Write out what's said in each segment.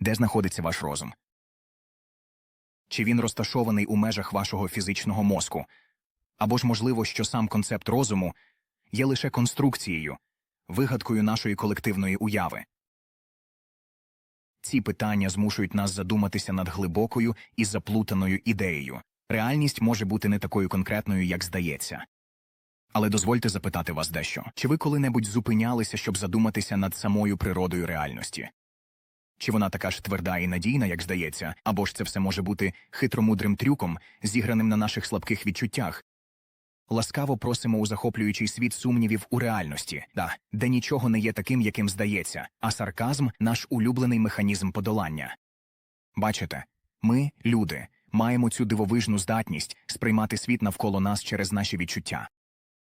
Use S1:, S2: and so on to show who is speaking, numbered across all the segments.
S1: Де знаходиться ваш розум? Чи він розташований у межах вашого фізичного мозку? Або ж можливо, що сам концепт розуму є лише конструкцією, вигадкою нашої колективної уяви? Ці питання змушують нас задуматися над глибокою і заплутаною ідеєю. Реальність може бути не такою конкретною, як здається. Але дозвольте запитати вас дещо. Чи ви коли-небудь зупинялися, щоб задуматися над самою природою реальності? Чи вона така ж тверда і надійна, як здається, або ж це все може бути хитромудрим трюком, зіграним на наших слабких відчуттях? Ласкаво просимо у захоплюючий світ сумнівів у реальності, да, де нічого не є таким, яким здається, а сарказм наш улюблений механізм подолання. Бачите, ми, люди, маємо цю дивовижну здатність сприймати світ навколо нас через наші відчуття.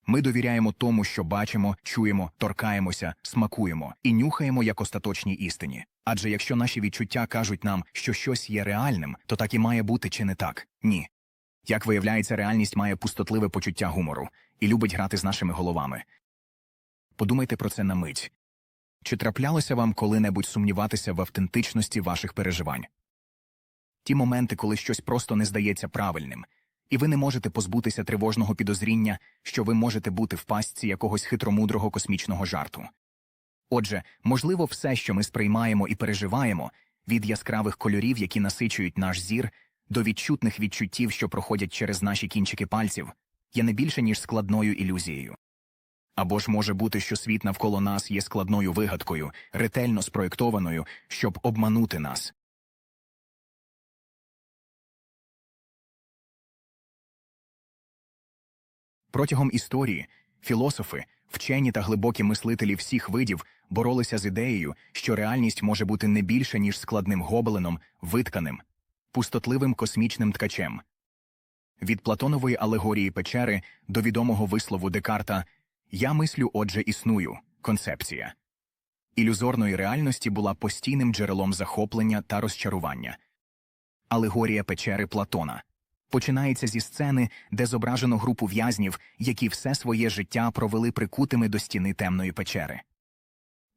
S1: Ми довіряємо тому, що бачимо, чуємо, торкаємося, смакуємо і нюхаємо як остаточній істині. Адже якщо наші відчуття кажуть нам, що щось є реальним, то так і має бути чи не так? Ні. Як виявляється, реальність має пустотливе почуття гумору і любить грати з нашими головами. Подумайте про це на мить. Чи траплялося вам коли-небудь сумніватися в автентичності ваших переживань? Ті моменти, коли щось просто не здається правильним, і ви не можете позбутися тривожного підозріння, що ви можете бути в пастці якогось хитромудрого космічного жарту. Отже, можливо, все, що ми сприймаємо і переживаємо, від яскравих кольорів, які насичують наш зір, до відчутних відчуттів, що проходять через наші кінчики пальців, є не більше, ніж складною ілюзією. Або ж може бути, що світ навколо нас є складною вигадкою, ретельно спроєктованою, щоб обманути нас. Протягом історії філософи, вчені та глибокі мислителі всіх видів боролися з ідеєю, що реальність може бути не більше, ніж складним гобеленом, витканим, пустотливим космічним ткачем. Від Платонової алегорії печери до відомого вислову Декарта Я мислю, отже, існую концепція. Ілюзорної реальності була постійним джерелом захоплення та розчарування. Алегорія печери Платона починається зі сцени, де зображено групу в'язнів, які все своє життя провели прикутими до стіни темної печери.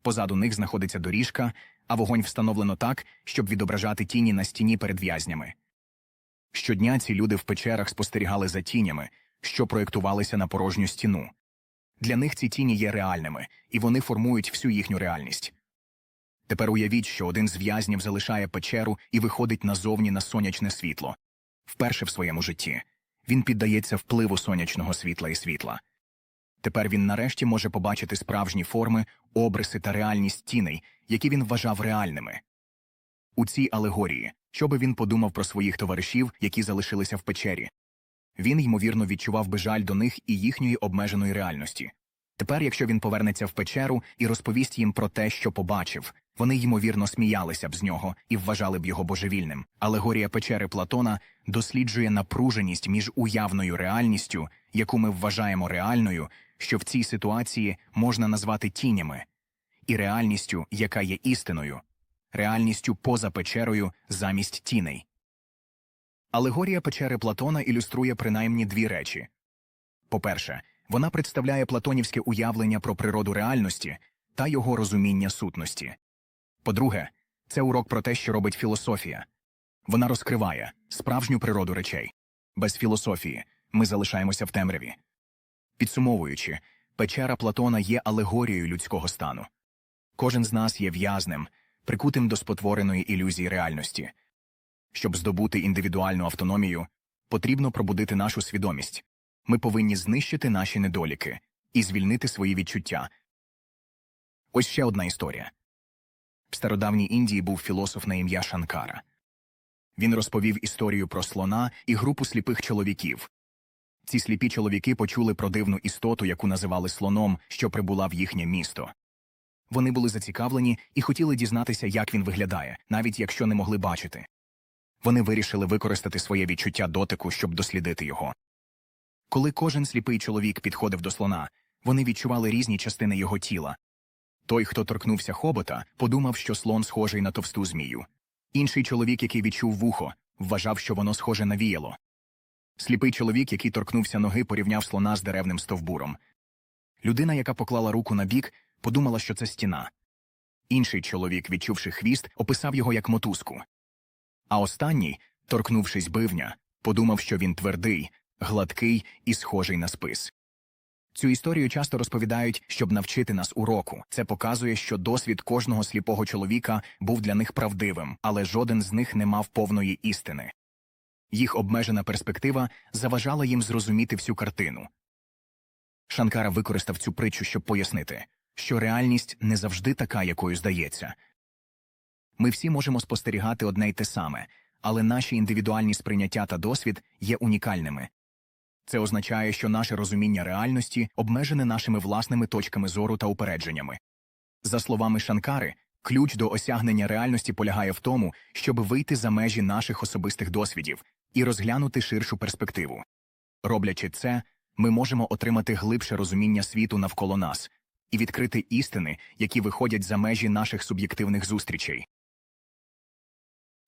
S1: Позаду них знаходиться доріжка, а вогонь встановлено так, щоб відображати тіні на стіні перед в'язнями. Щодня ці люди в печерах спостерігали за тінями, що проєктувалися на порожню стіну. Для них ці тіні є реальними, і вони формують всю їхню реальність. Тепер уявіть, що один з в'язнів залишає печеру і виходить назовні на сонячне світло. Вперше в своєму житті він піддається впливу сонячного світла і світла. Тепер він нарешті може побачити справжні форми, обриси та реальність тіней, які він вважав реальними. У цій алегорії, що би він подумав про своїх товаришів, які залишилися в печері. Він, ймовірно, відчував би жаль до них і їхньої обмеженої реальності. Тепер, якщо він повернеться в печеру і розповість їм про те, що побачив, вони ймовірно сміялися б з нього і вважали б його божевільним. Алегорія печери Платона досліджує напруженість між уявною реальністю, яку ми вважаємо реальною, що в цій ситуації можна назвати тінями, і реальністю, яка є істиною, реальністю поза печерою замість тіней. Алегорія печери Платона ілюструє принаймні дві речі. По-перше, вона представляє платонівське уявлення про природу реальності та його розуміння сутності. По-друге, це урок про те, що робить філософія. Вона розкриває справжню природу речей. Без філософії ми залишаємося в темряві. Підсумовуючи, печера Платона є алегорією людського стану. Кожен з нас є в'язнем, прикутим до спотвореної ілюзії реальності. Щоб здобути індивідуальну автономію, потрібно пробудити нашу свідомість. Ми повинні знищити наші недоліки і звільнити свої відчуття. Ось ще одна історія. В стародавній Індії був філософ на ім'я Шанкара. Він розповів історію про слона і групу сліпих чоловіків. Ці сліпі чоловіки почули про дивну істоту, яку називали слоном, що прибула в їхнє місто. Вони були зацікавлені і хотіли дізнатися, як він виглядає, навіть якщо не могли бачити. Вони вирішили використати своє відчуття дотику, щоб дослідити його. Коли кожен сліпий чоловік підходив до слона, вони відчували різні частини його тіла. Той, хто торкнувся хобота, подумав, що слон схожий на товсту змію. Інший чоловік, який відчув вухо, вважав, що воно схоже на віяло. Сліпий чоловік, який торкнувся ноги, порівняв слона з деревним стовбуром. Людина, яка поклала руку на бік, подумала, що це стіна. Інший чоловік, відчувши хвіст, описав його як мотузку. А останній, торкнувшись бивня, подумав, що він твердий, гладкий і схожий на спис. Цю історію часто розповідають, щоб навчити нас уроку. Це показує, що досвід кожного сліпого чоловіка був для них правдивим, але жоден з них не мав повної істини. Їх обмежена перспектива заважала їм зрозуміти всю картину. Шанкара використав цю притчу, щоб пояснити, що реальність не завжди така, якою здається. Ми всі можемо спостерігати одне й те саме, але наші індивідуальні сприйняття та досвід є унікальними. Це означає, що наше розуміння реальності обмежене нашими власними точками зору та упередженнями. За словами Шанкари, ключ до осягнення реальності полягає в тому, щоб вийти за межі наших особистих досвідів і розглянути ширшу перспективу. Роблячи це, ми можемо отримати глибше розуміння світу навколо нас і відкрити істини, які виходять за межі наших суб'єктивних зустрічей.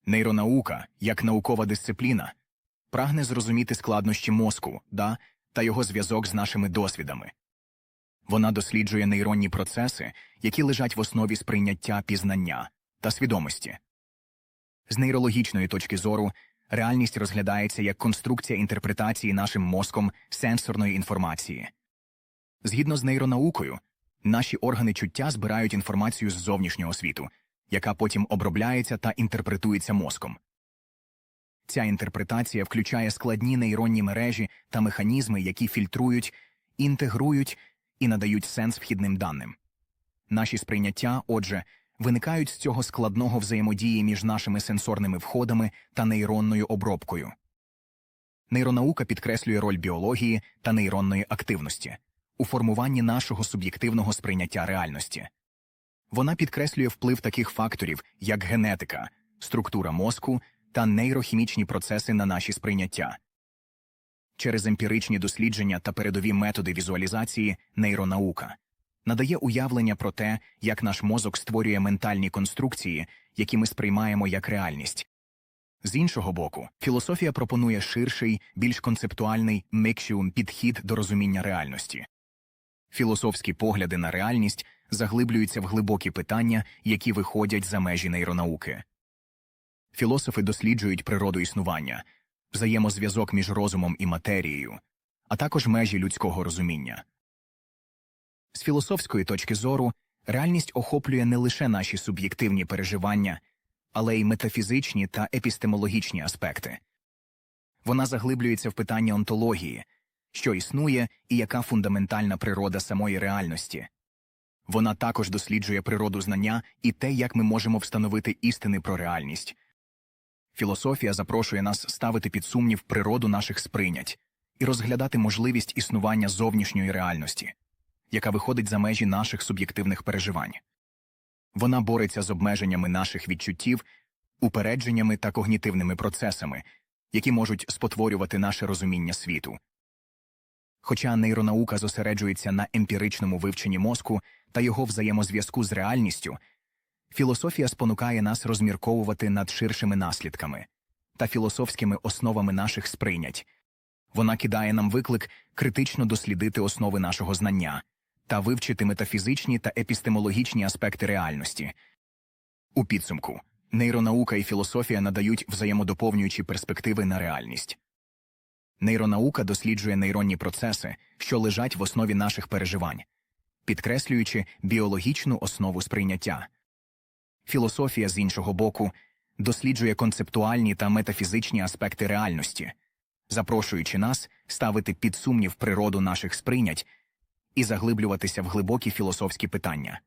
S1: Нейронаука, як наукова дисципліна, прагне зрозуміти складнощі мозку да, та його зв'язок з нашими досвідами. Вона досліджує нейронні процеси, які лежать в основі сприйняття пізнання та свідомості. З нейрологічної точки зору реальність розглядається як конструкція інтерпретації нашим мозком сенсорної інформації. Згідно з нейронаукою, наші органи чуття збирають інформацію з зовнішнього світу, яка потім обробляється та інтерпретується мозком. Ця інтерпретація включає складні нейронні мережі та механізми, які фільтрують, інтегрують і надають сенс вхідним даним. Наші сприйняття, отже, виникають з цього складного взаємодії між нашими сенсорними входами та нейронною обробкою. Нейронаука підкреслює роль біології та нейронної активності у формуванні нашого суб'єктивного сприйняття реальності. Вона підкреслює вплив таких факторів, як генетика, структура мозку та нейрохімічні процеси на наші сприйняття. Через емпіричні дослідження та передові методи візуалізації нейронаука надає уявлення про те, як наш мозок створює ментальні конструкції, які ми сприймаємо як реальність. З іншого боку, філософія пропонує ширший, більш концептуальний микшіум підхід до розуміння реальності. Філософські погляди на реальність заглиблюються в глибокі питання, які виходять за межі нейронауки. Філософи досліджують природу існування, взаємозв'язок між розумом і матерією, а також межі людського розуміння. З філософської точки зору реальність охоплює не лише наші суб'єктивні переживання, але й метафізичні та епістемологічні аспекти. Вона заглиблюється в питання онтології, що існує і яка фундаментальна природа самої реальності. Вона також досліджує природу знання і те, як ми можемо встановити істини про реальність. Філософія запрошує нас ставити під сумнів природу наших сприйнять і розглядати можливість існування зовнішньої реальності, яка виходить за межі наших суб'єктивних переживань. Вона бореться з обмеженнями наших відчуттів, упередженнями та когнітивними процесами, які можуть спотворювати наше розуміння світу. Хоча нейронаука зосереджується на емпіричному вивченні мозку та його взаємозв'язку з реальністю, філософія спонукає нас розмірковувати над ширшими наслідками та філософськими основами наших сприйнять. Вона кидає нам виклик критично дослідити основи нашого знання та вивчити метафізичні та епістемологічні аспекти реальності. У підсумку нейронаука і філософія надають взаємодоповнюючі перспективи на реальність. Нейронаука досліджує нейронні процеси, що лежать в основі наших переживань, підкреслюючи біологічну основу сприйняття. Філософія, з іншого боку, досліджує концептуальні та метафізичні аспекти реальності, запрошуючи нас ставити під сумнів природу наших сприйнять і заглиблюватися в глибокі філософські питання.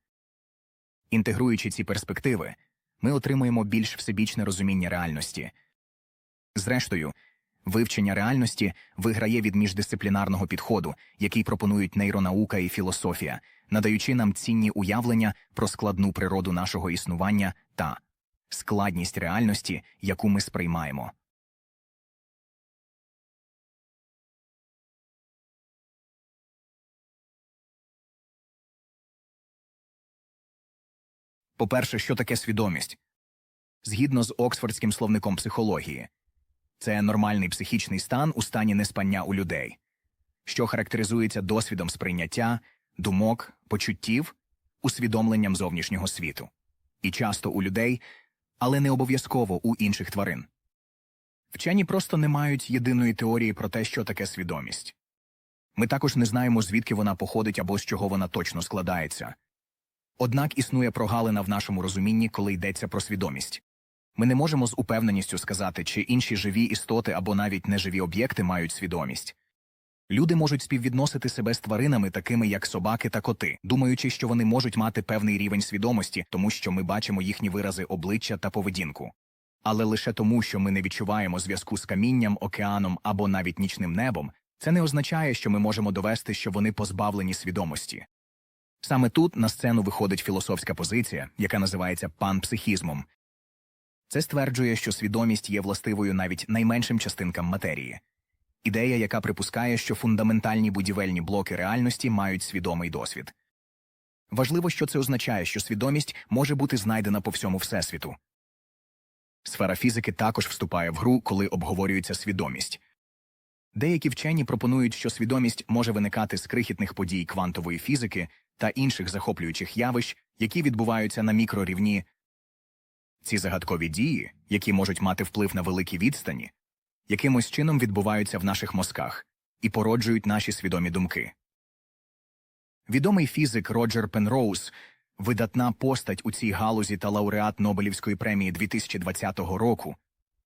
S1: Інтегруючи ці перспективи, ми отримуємо більш всебічне розуміння реальності. Зрештою, вивчення реальності виграє від міждисциплінарного підходу, який пропонують нейронаука і філософія, надаючи нам цінні уявлення про складну природу нашого існування та складність реальності, яку ми сприймаємо. По-перше, що таке свідомість? Згідно з Оксфордським словником психології, це нормальний психічний стан у стані неспання у людей, що характеризується досвідом сприйняття, думок, почуттів, усвідомленням зовнішнього світу. і часто у людей, але не обов'язково у інших тварин. Вчені просто не мають єдиної теорії про те, що таке свідомість. Ми також не знаємо, звідки вона походить або з чого вона точно складається. Однак існує прогалина в нашому розумінні, коли йдеться про свідомість. Ми не можемо з упевненістю сказати, чи інші живі істоти або навіть неживі об'єкти мають свідомість. Люди можуть співвідносити себе з тваринами, такими як собаки та коти, думаючи, що вони можуть мати певний рівень свідомості, тому що ми бачимо їхні вирази обличчя та поведінку. Але лише тому, що ми не відчуваємо зв'язку з камінням, океаном або навіть нічним небом, це не означає, що ми можемо довести, що вони позбавлені свідомості. Саме тут на сцену виходить філософська позиція, яка називається панпсихізмом. Це стверджує, що свідомість є властивою навіть найменшим частинкам матерії. Ідея, яка припускає, що фундаментальні будівельні блоки реальності мають свідомий досвід. Важливо, що це означає, що свідомість може бути знайдена по всьому Всесвіту. Сфера фізики також вступає в гру, коли обговорюється свідомість. Деякі вчені пропонують, що свідомість може виникати з крихітних подій квантової фізики та інших захоплюючих явищ, які відбуваються на мікрорівні. Ці загадкові дії, які можуть мати вплив на великі відстані, якимось чином відбуваються в наших мозках і породжують наші свідомі думки. Відомий фізик Роджер Пенроуз, видатна постать у цій галузі та лауреат Нобелівської премії 2020 року,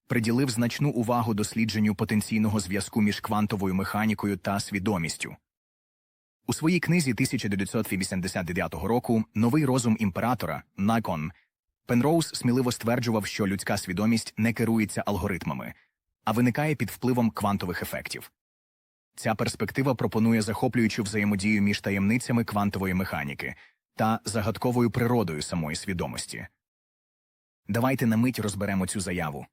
S1: приділив значну увагу дослідженню потенційного зв'язку між квантовою механікою та свідомістю. У своїй книзі 1989 року Новий розум імператора Након Пенроуз сміливо стверджував, що людська свідомість не керується алгоритмами, а виникає під впливом квантових ефектів. Ця перспектива пропонує захоплюючу взаємодію між таємницями квантової механіки та загадковою природою самої свідомості. Давайте на мить розберемо цю заяву.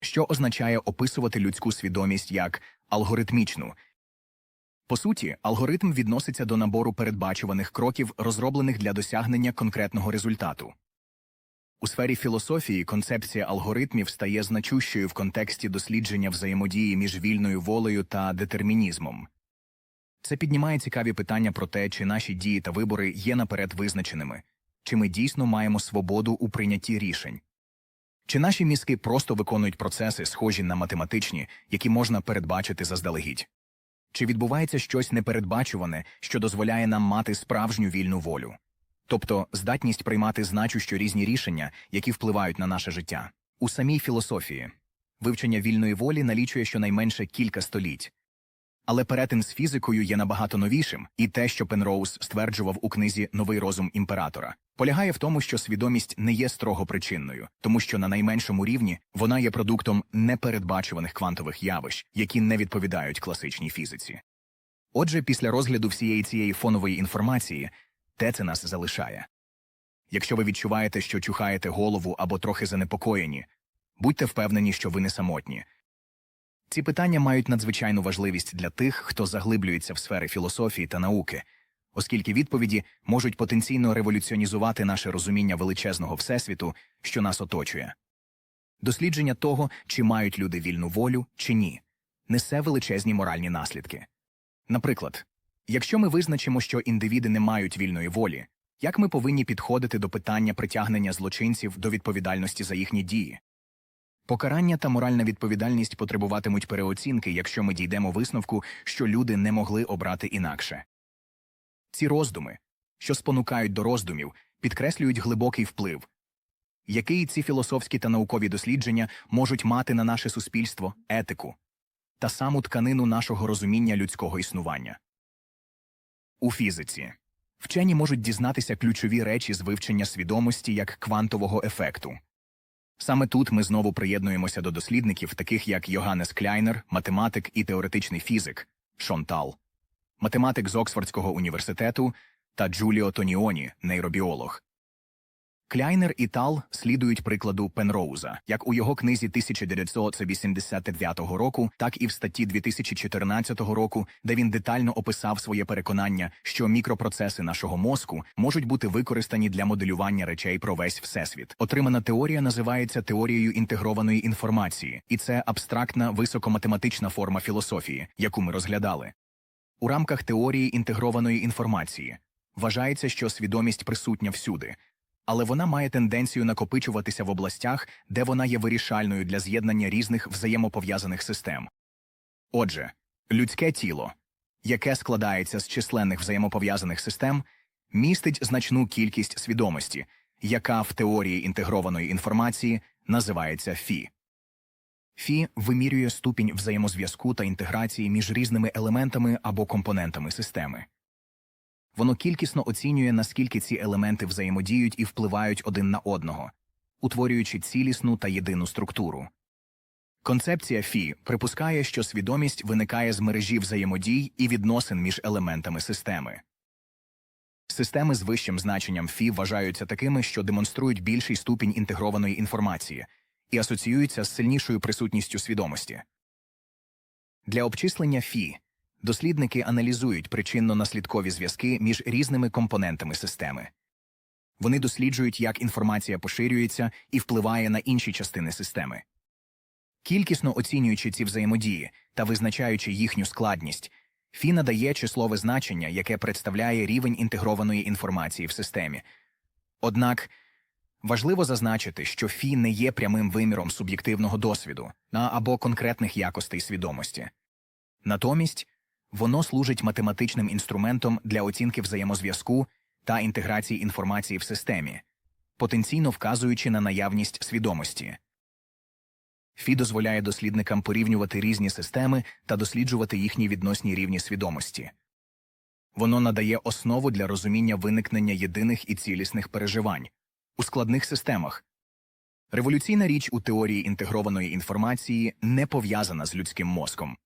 S1: Що означає описувати людську свідомість як алгоритмічну? По суті, алгоритм відноситься до набору передбачуваних кроків, розроблених для досягнення конкретного результату. У сфері філософії концепція алгоритмів стає значущою в контексті дослідження взаємодії між вільною волею та детермінізмом. Це піднімає цікаві питання про те, чи наші дії та вибори є наперед визначеними, чи ми дійсно маємо свободу у прийнятті рішень. Чи наші мізки просто виконують процеси, схожі на математичні, які можна передбачити заздалегідь? Чи відбувається щось непередбачуване, що дозволяє нам мати справжню вільну волю? Тобто здатність приймати значущо різні рішення, які впливають на наше життя. У самій філософії вивчення вільної волі налічує щонайменше кілька століть. Але перетин з фізикою є набагато новішим, і те, що Пенроуз стверджував у книзі Новий розум імператора, полягає в тому, що свідомість не є строго причинною, тому що на найменшому рівні вона є продуктом непередбачуваних квантових явищ, які не відповідають класичній фізиці. Отже, після розгляду всієї цієї фонової інформації, те це нас залишає. Якщо ви відчуваєте, що чухаєте голову або трохи занепокоєні, будьте впевнені, що ви не самотні. Ці питання мають надзвичайну важливість для тих, хто заглиблюється в сфери філософії та науки, оскільки відповіді можуть потенційно революціонізувати наше розуміння величезного всесвіту, що нас оточує. Дослідження того, чи мають люди вільну волю, чи ні, несе величезні моральні наслідки. Наприклад, якщо ми визначимо, що індивіди не мають вільної волі, як ми повинні підходити до питання притягнення злочинців до відповідальності за їхні дії? Покарання та моральна відповідальність потребуватимуть переоцінки, якщо ми дійдемо висновку, що люди не могли обрати інакше. Ці роздуми, що спонукають до роздумів, підкреслюють глибокий вплив, який ці філософські та наукові дослідження можуть мати на наше суспільство, етику та саму тканину нашого розуміння людського існування. У фізиці вчені можуть дізнатися ключові речі з вивчення свідомості як квантового ефекту. Саме тут ми знову приєднуємося до дослідників, таких як Йоганнес Кляйнер, математик і теоретичний фізик Шонтал, математик з Оксфордського університету та Джуліо Тоніоні, нейробіолог. Кляйнер і Тал слідують прикладу Пенроуза, як у його книзі 1989 року, так і в статті 2014 року, де він детально описав своє переконання, що мікропроцеси нашого мозку можуть бути використані для моделювання речей про весь всесвіт. Отримана теорія називається теорією інтегрованої інформації, і це абстрактна високоматематична форма філософії, яку ми розглядали. У рамках теорії інтегрованої інформації вважається, що свідомість присутня всюди але вона має тенденцію накопичуватися в областях, де вона є вирішальною для з'єднання різних взаємопов'язаних систем. Отже, людське тіло, яке складається з численних взаємопов'язаних систем, містить значну кількість свідомості, яка в теорії інтегрованої інформації називається ФІ. ФІ вимірює ступінь взаємозв'язку та інтеграції між різними елементами або компонентами системи. Воно кількісно оцінює, наскільки ці елементи взаємодіють і впливають один на одного, утворюючи цілісну та єдину структуру. Концепція ФІ припускає, що свідомість виникає з мережі взаємодій і відносин між елементами системи. Системи з вищим значенням ФІ вважаються такими, що демонструють більший ступінь інтегрованої інформації і асоціюються з сильнішою присутністю свідомості. Для обчислення ФІ дослідники аналізують причинно-наслідкові зв'язки між різними компонентами системи. Вони досліджують, як інформація поширюється і впливає на інші частини системи. Кількісно оцінюючи ці взаємодії та визначаючи їхню складність, ФІ надає числове значення, яке представляє рівень інтегрованої інформації в системі. Однак важливо зазначити, що ФІ не є прямим виміром суб'єктивного досвіду або конкретних якостей свідомості. Натомість воно служить математичним інструментом для оцінки взаємозв'язку та інтеграції інформації в системі, потенційно вказуючи на наявність свідомості. ФІ дозволяє дослідникам порівнювати різні системи та досліджувати їхні відносні рівні свідомості. Воно надає основу для розуміння виникнення єдиних і цілісних переживань у складних системах. Революційна річ у теорії інтегрованої інформації не пов'язана з людським мозком.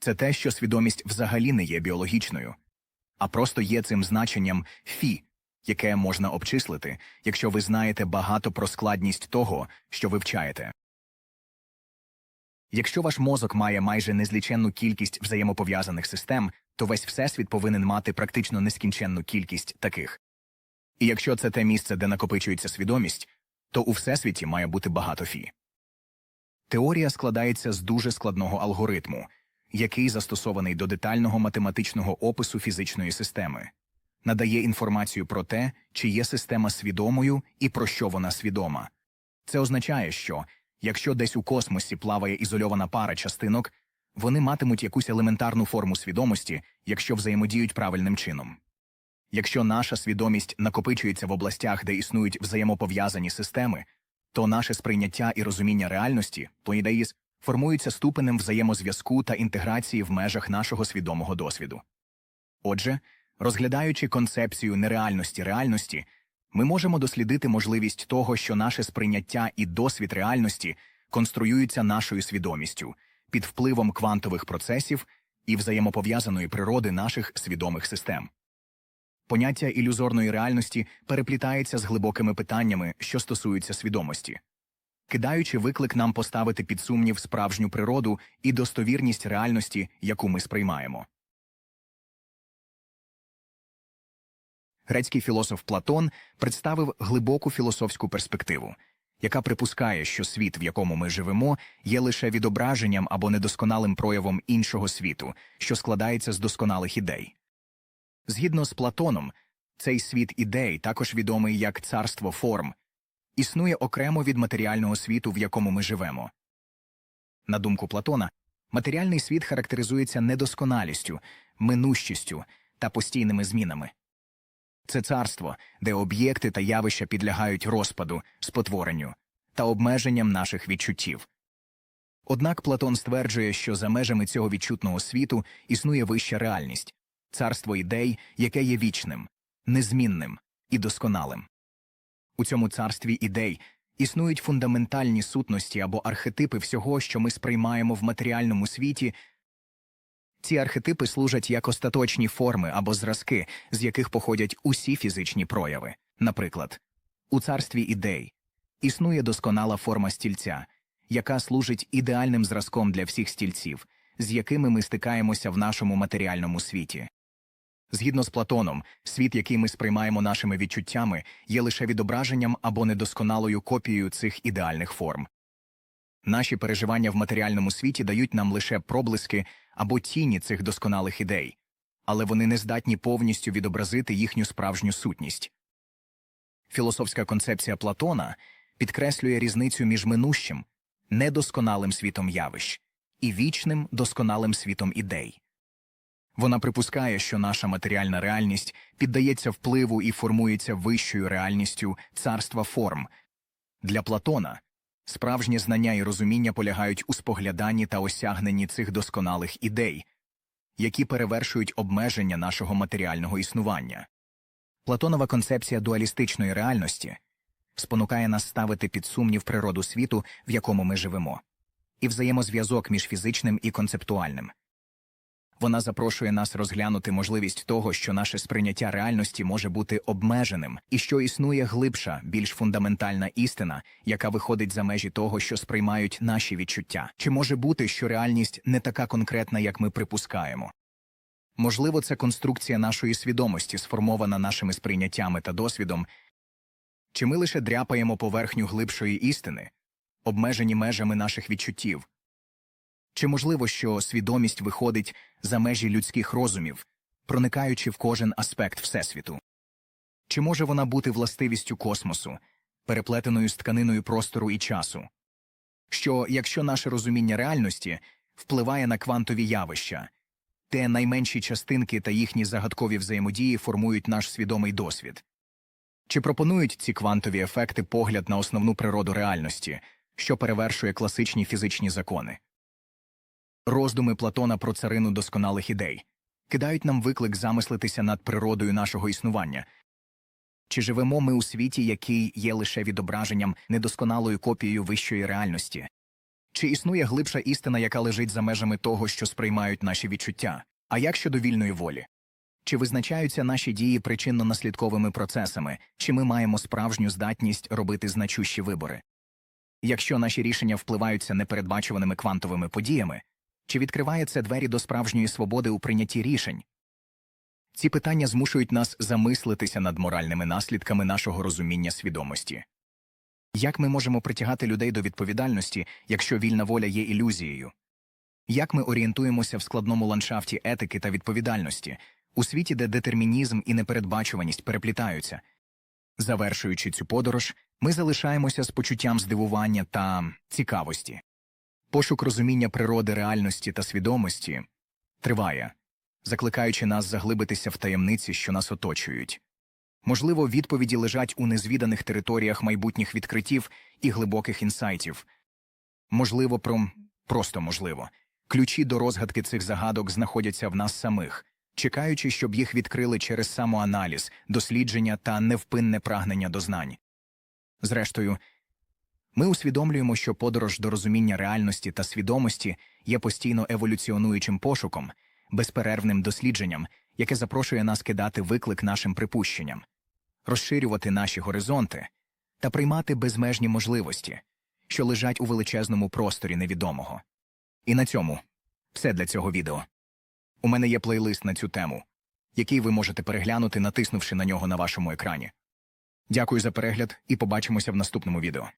S1: Це те, що свідомість взагалі не є біологічною, а просто є цим значенням фі, яке можна обчислити, якщо ви знаєте багато про складність того, що вивчаєте. Якщо ваш мозок має майже незліченну кількість взаємопов'язаних систем, то весь всесвіт повинен мати практично нескінченну кількість таких. І якщо це те місце, де накопичується свідомість, то у всесвіті має бути багато фі. Теорія складається з дуже складного алгоритму, який застосований до детального математичного опису фізичної системи, надає інформацію про те, чи є система свідомою і про що вона свідома. Це означає, що Якщо десь у космосі плаває ізольована пара частинок, вони матимуть якусь елементарну форму свідомості, якщо взаємодіють правильним чином. Якщо наша свідомість накопичується в областях, де існують взаємопов'язані системи, то наше сприйняття і розуміння реальності плоїдеїс формуються ступенем взаємозв'язку та інтеграції в межах нашого свідомого досвіду. Отже, розглядаючи концепцію нереальності реальності, ми можемо дослідити можливість того, що наше сприйняття і досвід реальності конструюються нашою свідомістю під впливом квантових процесів і взаємопов'язаної природи наших свідомих систем. Поняття ілюзорної реальності переплітається з глибокими питаннями, що стосуються свідомості, кидаючи виклик нам поставити під сумнів справжню природу і достовірність реальності, яку ми сприймаємо. Грецький філософ Платон представив глибоку філософську перспективу, яка припускає, що світ, в якому ми живемо, є лише відображенням або недосконалим проявом іншого світу, що складається з досконалих ідей. Згідно з Платоном, цей світ ідей, також відомий як царство форм, існує окремо від матеріального світу, в якому ми живемо. На думку Платона, матеріальний світ характеризується недосконалістю, минущістю та постійними змінами. Це царство, де об'єкти та явища підлягають розпаду, спотворенню та обмеженням наших відчуттів. Однак Платон стверджує, що за межами цього відчутного світу існує вища реальність царство ідей, яке є вічним, незмінним і досконалим. У цьому царстві ідей існують фундаментальні сутності або архетипи всього, що ми сприймаємо в матеріальному світі ці архетипи служать як остаточні форми або зразки, з яких походять усі фізичні прояви. Наприклад, у царстві ідей існує досконала форма стільця, яка служить ідеальним зразком для всіх стільців, з якими ми стикаємося в нашому матеріальному світі. Згідно з Платоном, світ, який ми сприймаємо нашими відчуттями, є лише відображенням або недосконалою копією цих ідеальних форм. Наші переживання в матеріальному світі дають нам лише проблиски або тіні цих досконалих ідей, але вони не здатні повністю відобразити їхню справжню сутність. Філософська концепція Платона підкреслює різницю між минущим, недосконалим світом явищ і вічним досконалим світом ідей. Вона припускає, що наша матеріальна реальність піддається впливу і формується вищою реальністю царства форм. Для Платона справжнє знання і розуміння полягають у спогляданні та осягненні цих досконалих ідей, які перевершують обмеження нашого матеріального існування. Платонова концепція дуалістичної реальності спонукає нас ставити під сумнів природу світу, в якому ми живемо, і взаємозв'язок між фізичним і концептуальним. Вона запрошує нас розглянути можливість того, що наше сприйняття реальності може бути обмеженим, і що існує глибша, більш фундаментальна істина, яка виходить за межі того, що сприймають наші відчуття. Чи може бути, що реальність не така конкретна, як ми припускаємо? Можливо, це конструкція нашої свідомості, сформована нашими сприйняттями та досвідом, чи ми лише дряпаємо поверхню глибшої істини, обмежені межами наших відчуттів? Чи можливо, що свідомість виходить за межі людських розумів, проникаючи в кожен аспект Всесвіту? Чи може вона бути властивістю космосу, переплетеною з тканиною простору і часу? Що, якщо наше розуміння реальності впливає на квантові явища, те найменші частинки та їхні загадкові взаємодії формують наш свідомий досвід? Чи пропонують ці квантові ефекти погляд на основну природу реальності, що перевершує класичні фізичні закони? Роздуми Платона про царину досконалих ідей кидають нам виклик замислитися над природою нашого існування. Чи живемо ми у світі, який є лише відображенням недосконалою копією вищої реальності? Чи існує глибша істина, яка лежить за межами того, що сприймають наші відчуття? А як щодо вільної волі? Чи визначаються наші дії причинно-наслідковими процесами, чи ми маємо справжню здатність робити значущі вибори? Якщо наші рішення впливаються непередбачуваними квантовими подіями, чи відкриває це двері до справжньої свободи у прийнятті рішень? Ці питання змушують нас замислитися над моральними наслідками нашого розуміння свідомості. Як ми можемо притягати людей до відповідальності, якщо вільна воля є ілюзією? Як ми орієнтуємося в складному ландшафті етики та відповідальності, у світі, де детермінізм і непередбачуваність переплітаються? Завершуючи цю подорож, ми залишаємося з почуттям здивування та цікавості. Пошук розуміння природи реальності та свідомості триває, закликаючи нас заглибитися в таємниці, що нас оточують. Можливо, відповіді лежать у незвіданих територіях майбутніх відкриттів і глибоких інсайтів. Можливо, про просто можливо. Ключі до розгадки цих загадок знаходяться в нас самих, чекаючи, щоб їх відкрили через самоаналіз, дослідження та невпинне прагнення до знань. Зрештою, ми усвідомлюємо, що подорож до розуміння реальності та свідомості є постійно еволюціонуючим пошуком, безперервним дослідженням, яке запрошує нас кидати виклик нашим припущенням, розширювати наші горизонти та приймати безмежні можливості, що лежать у величезному просторі невідомого. І на цьому все для цього відео. У мене є плейлист на цю тему, який ви можете переглянути, натиснувши на нього на вашому екрані. Дякую за перегляд і побачимося в наступному відео.